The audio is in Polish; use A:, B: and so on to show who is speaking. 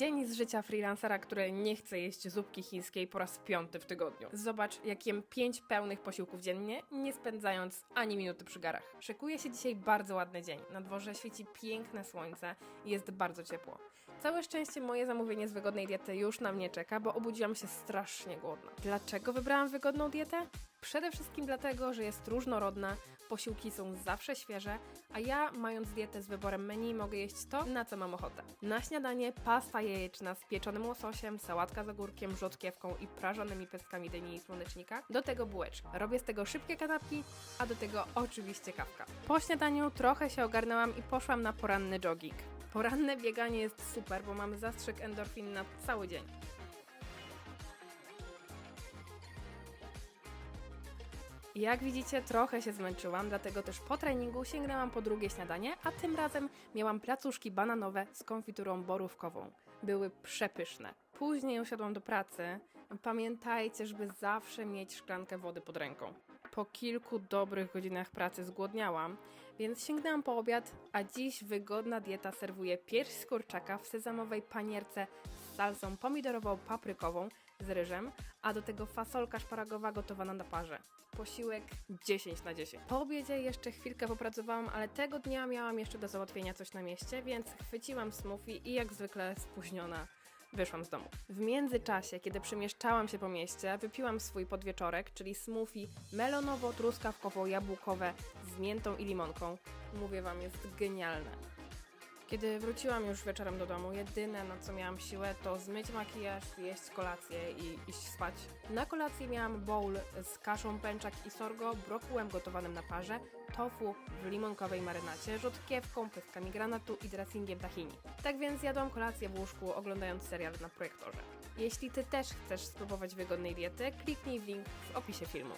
A: Dzień z życia freelancera, który nie chce jeść zupki chińskiej po raz piąty w tygodniu. Zobacz, jak jem pięć pełnych posiłków dziennie, nie spędzając ani minuty przy garach. Szykuje się dzisiaj bardzo ładny dzień. Na dworze świeci piękne słońce i jest bardzo ciepło. Całe szczęście moje zamówienie z wygodnej diety już na mnie czeka, bo obudziłam się strasznie głodna. Dlaczego wybrałam wygodną dietę? Przede wszystkim dlatego, że jest różnorodna, posiłki są zawsze świeże, a ja, mając dietę z wyborem menu, mogę jeść to, na co mam ochotę. Na śniadanie pasta jajeczna z pieczonym łososiem, sałatka z ogórkiem, rzodkiewką i prażonymi pestkami dyni i słonecznika. Do tego bułeczki. Robię z tego szybkie kanapki, a do tego oczywiście kawka. Po śniadaniu trochę się ogarnęłam i poszłam na poranny jogging. Poranne bieganie jest super, bo mam zastrzyk endorfin na cały dzień. Jak widzicie, trochę się zmęczyłam, dlatego też po treningu sięgnęłam po drugie śniadanie, a tym razem miałam placuszki bananowe z konfiturą borówkową. Były przepyszne. Później usiadłam do pracy. Pamiętajcie, żeby zawsze mieć szklankę wody pod ręką. Po kilku dobrych godzinach pracy zgłodniałam, więc sięgnęłam po obiad, a dziś wygodna dieta serwuje pierś z kurczaka w sezamowej panierce z salsą pomidorową paprykową z ryżem, a do tego fasolka szparagowa gotowana na parze. Posiłek 10 na 10. Po obiedzie jeszcze chwilkę popracowałam, ale tego dnia miałam jeszcze do załatwienia coś na mieście, więc chwyciłam smoothie i jak zwykle spóźniona wyszłam z domu. W międzyczasie, kiedy przemieszczałam się po mieście, wypiłam swój podwieczorek, czyli smoothie melonowo-truskawkowo-jabłkowe z miętą i limonką. Mówię wam, jest genialne. Kiedy wróciłam już wieczorem do domu, jedyne na co miałam siłę to zmyć makijaż, zjeść kolację i iść spać. Na kolację miałam bowl z kaszą pęczak i sorgo, brokułem gotowanym na parze, tofu w limonkowej marynacie, rzodkiewką, pestkami granatu i dressingiem tahini. Tak więc jadłam kolację w łóżku, oglądając serial na projektorze. Jeśli Ty też chcesz spróbować wygodnej diety, kliknij w link w opisie filmu.